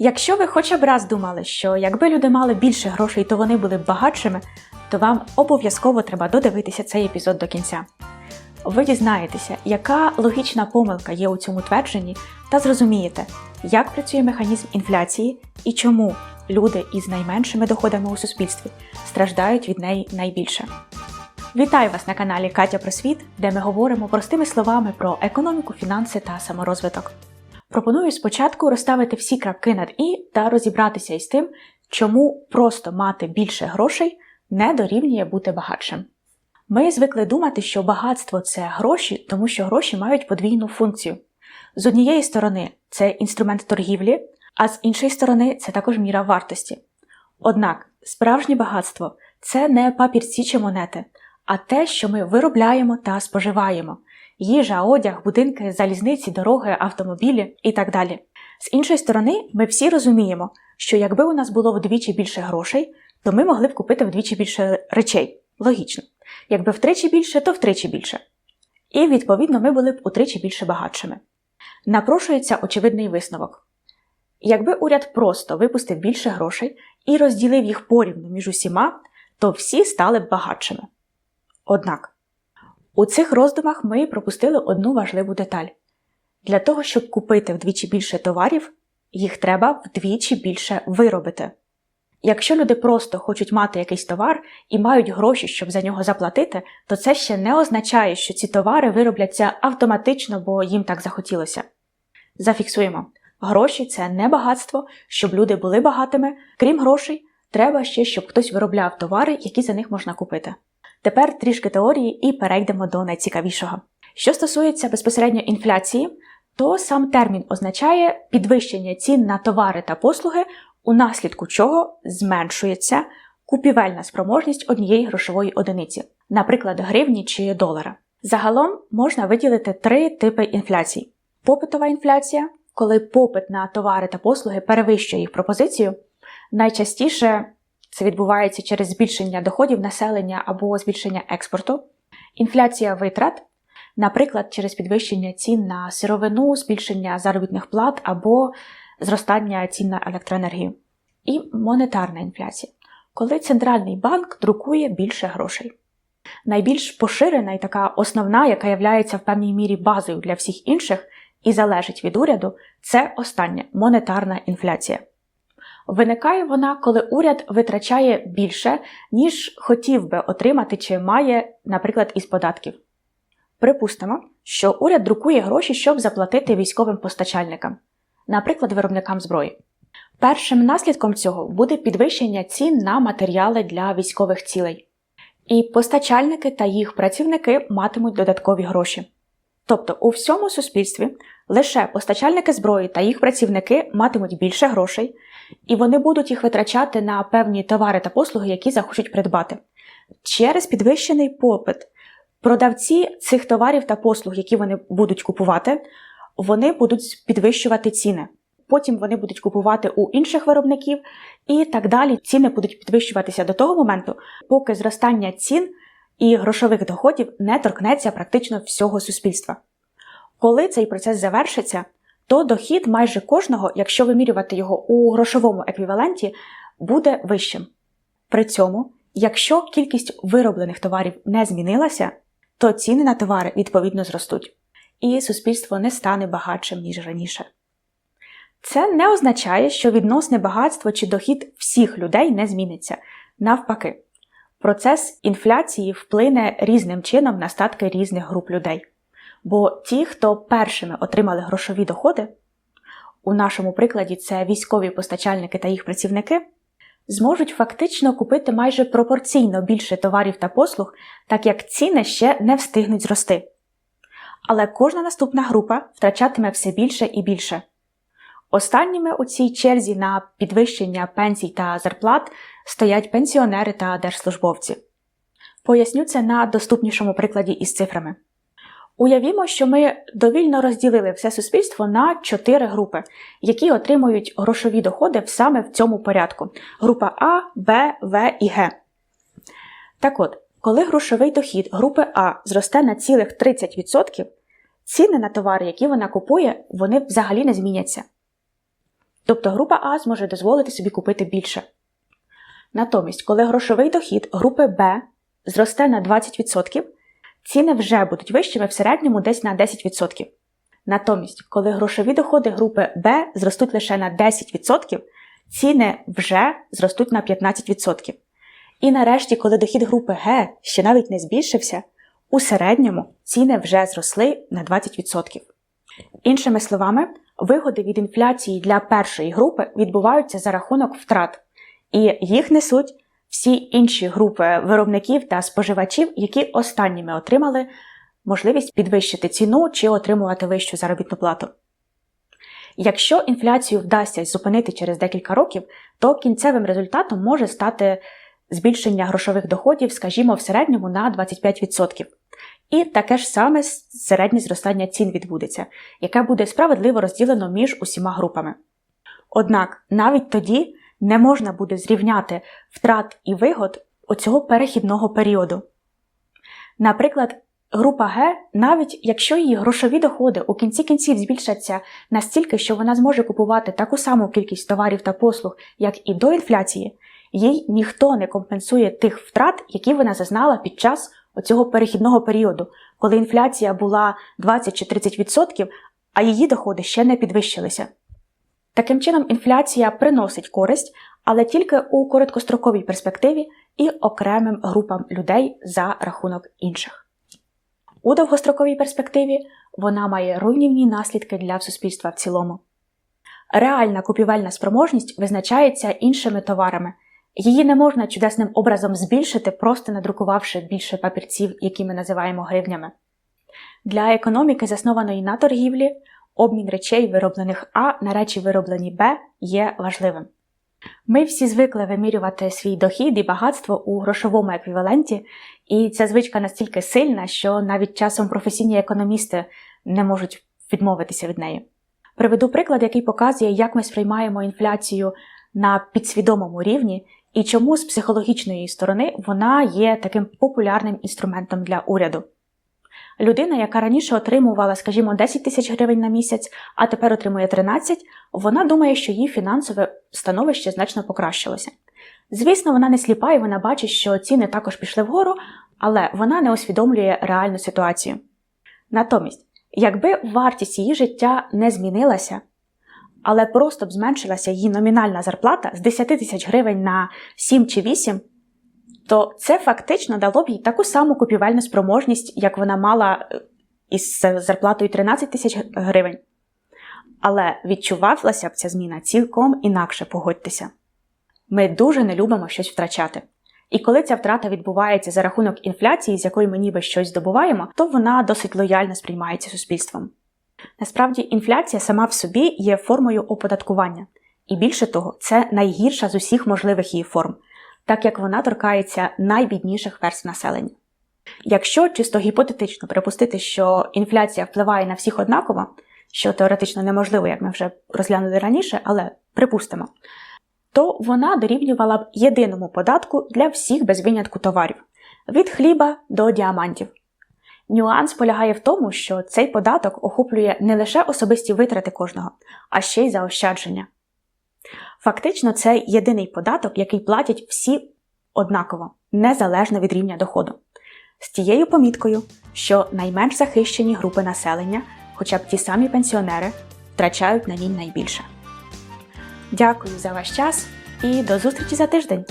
Якщо ви хоча б раз думали, що якби люди мали більше грошей, то вони були б багатшими, то вам обов'язково треба додивитися цей епізод до кінця. Ви дізнаєтеся, яка логічна помилка є у цьому твердженні, та зрозумієте, як працює механізм інфляції і чому люди із найменшими доходами у суспільстві страждають від неї найбільше. Вітаю вас на каналі Катя про світ, де ми говоримо простими словами про економіку, фінанси та саморозвиток. Пропоную спочатку розставити всі крапки над і та розібратися із тим, чому просто мати більше грошей не дорівнює бути багатшим. Ми звикли думати, що багатство це гроші, тому що гроші мають подвійну функцію. З однієї сторони, це інструмент торгівлі, а з іншої сторони, це також міра вартості. Однак, справжнє багатство це не папірці чи монети, а те, що ми виробляємо та споживаємо їжа, одяг, будинки, залізниці, дороги, автомобілі і так далі. З іншої сторони, ми всі розуміємо, що якби у нас було вдвічі більше грошей, то ми могли б купити вдвічі більше речей. Логічно. Якби втричі більше, то втричі більше. І, відповідно, ми були б утричі більше багатшими. Напрошується очевидний висновок. Якби уряд просто випустив більше грошей і розділив їх порівну між усіма, то всі стали б багатшими. Однак, у цих роздумах ми пропустили одну важливу деталь. Для того, щоб купити вдвічі більше товарів, їх треба вдвічі більше виробити. Якщо люди просто хочуть мати якийсь товар і мають гроші, щоб за нього заплатити, то це ще не означає, що ці товари виробляться автоматично, бо їм так захотілося. Зафіксуємо: гроші це не багатство, щоб люди були багатими. Крім грошей, треба ще, щоб хтось виробляв товари, які за них можна купити. Тепер трішки теорії і перейдемо до найцікавішого. Що стосується безпосередньо інфляції, то сам термін означає підвищення цін на товари та послуги, унаслідку чого зменшується купівельна спроможність однієї грошової одиниці, наприклад, гривні чи долара. Загалом можна виділити три типи інфляцій: попитова інфляція, коли попит на товари та послуги перевищує їх пропозицію, найчастіше це відбувається через збільшення доходів населення або збільшення експорту, інфляція витрат, наприклад, через підвищення цін на сировину, збільшення заробітних плат або зростання цін на електроенергію, і монетарна інфляція, коли центральний банк друкує більше грошей. Найбільш поширена і така основна, яка є в певній мірі базою для всіх інших і залежить від уряду, це остання монетарна інфляція. Виникає вона, коли уряд витрачає більше, ніж хотів би отримати чи має, наприклад, із податків. Припустимо, що уряд друкує гроші, щоб заплатити військовим постачальникам, наприклад, виробникам зброї. Першим наслідком цього буде підвищення цін на матеріали для військових цілей. І постачальники та їх працівники матимуть додаткові гроші. Тобто у всьому суспільстві лише постачальники зброї та їх працівники матимуть більше грошей, і вони будуть їх витрачати на певні товари та послуги, які захочуть придбати. Через підвищений попит продавці цих товарів та послуг, які вони будуть купувати, вони будуть підвищувати ціни. Потім вони будуть купувати у інших виробників, і так далі ціни будуть підвищуватися до того моменту, поки зростання цін і грошових доходів не торкнеться практично всього суспільства. Коли цей процес завершиться, то дохід майже кожного, якщо вимірювати його у грошовому еквіваленті, буде вищим. При цьому, якщо кількість вироблених товарів не змінилася, то ціни на товари відповідно зростуть, і суспільство не стане багатшим, ніж раніше. Це не означає, що відносне багатство чи дохід всіх людей не зміниться. Навпаки, процес інфляції вплине різним чином на статки різних груп людей. Бо ті, хто першими отримали грошові доходи, у нашому прикладі це військові постачальники та їх працівники, зможуть фактично купити майже пропорційно більше товарів та послуг, так як ціни ще не встигнуть зрости. Але кожна наступна група втрачатиме все більше і більше. Останніми у цій черзі на підвищення пенсій та зарплат стоять пенсіонери та держслужбовці. Поясню це на доступнішому прикладі із цифрами. Уявімо, що ми довільно розділили все суспільство на чотири групи, які отримують грошові доходи саме в цьому порядку: група А, Б, В і Г. Так от, коли грошовий дохід групи А зросте на цілих 30%, ціни на товари, які вона купує, вони взагалі не зміняться. Тобто група А зможе дозволити собі купити більше. Натомість, коли грошовий дохід групи Б зросте на 20%, ціни вже будуть вищими в середньому десь на 10%. Натомість, коли грошові доходи групи Б зростуть лише на 10%, ціни вже зростуть на 15%. І нарешті, коли дохід групи Г ще навіть не збільшився, у середньому ціни вже зросли на 20%. Іншими словами, вигоди від інфляції для першої групи відбуваються за рахунок втрат, і їх несуть всі інші групи виробників та споживачів, які останніми отримали можливість підвищити ціну чи отримувати вищу заробітну плату. Якщо інфляцію вдасться зупинити через декілька років, то кінцевим результатом може стати збільшення грошових доходів, скажімо, в середньому на 25%. І таке ж саме середнє зростання цін відбудеться, яке буде справедливо розділено між усіма групами. Однак навіть тоді не можна буде зрівняти втрат і вигод оцього перехідного періоду. Наприклад, група Г, навіть якщо її грошові доходи у кінці кінців збільшаться настільки, що вона зможе купувати таку саму кількість товарів та послуг, як і до інфляції, їй ніхто не компенсує тих втрат, які вона зазнала під час оцього перехідного періоду, коли інфляція була 20 чи 30%, а її доходи ще не підвищилися. Таким чином, інфляція приносить користь, але тільки у короткостроковій перспективі і окремим групам людей за рахунок інших. У довгостроковій перспективі вона має руйнівні наслідки для суспільства в цілому. Реальна купівельна спроможність визначається іншими товарами. Її не можна чудесним образом збільшити, просто надрукувавши більше папірців, які ми називаємо гривнями. Для економіки, заснованої на торгівлі, обмін речей, вироблених А на речі, вироблені Б, є важливим. Ми всі звикли вимірювати свій дохід і багатство у грошовому еквіваленті, і ця звичка настільки сильна, що навіть часом професійні економісти не можуть відмовитися від неї. Приведу приклад, який показує, як ми сприймаємо інфляцію на підсвідомому рівні і чому з психологічної сторони вона є таким популярним інструментом для уряду. Людина, яка раніше отримувала, скажімо, 10 тисяч гривень на місяць, а тепер отримує 13, вона думає, що її фінансове становище значно покращилося. Звісно, вона не сліпа і вона бачить, що ціни також пішли вгору, але вона не усвідомлює реальну ситуацію. Натомість, якби вартість її життя не змінилася, але просто б зменшилася її номінальна зарплата з 10 тисяч гривень на 7 чи 8, то це фактично дало б їй таку саму купівельну спроможність, як вона мала е, із зарплатою 13 тисяч гривень. Але відчувалася б ця зміна цілком інакше погодьтеся. Ми дуже не любимо щось втрачати. І коли ця втрата відбувається за рахунок інфляції, з якої ми ніби щось здобуваємо, то вона досить лояльно сприймається суспільством. Насправді, інфляція сама в собі є формою оподаткування, і більше того, це найгірша з усіх можливих її форм, так як вона торкається найбідніших верств населення. Якщо чисто гіпотетично припустити, що інфляція впливає на всіх однаково, що теоретично неможливо, як ми вже розглянули раніше, але припустимо, то вона дорівнювала б єдиному податку для всіх без винятку товарів від хліба до діамантів. Нюанс полягає в тому, що цей податок охоплює не лише особисті витрати кожного, а ще й заощадження. Фактично, це єдиний податок, який платять всі однаково, незалежно від рівня доходу. З тією поміткою, що найменш захищені групи населення, хоча б ті самі пенсіонери, втрачають на ній найбільше. Дякую за ваш час і до зустрічі за тиждень!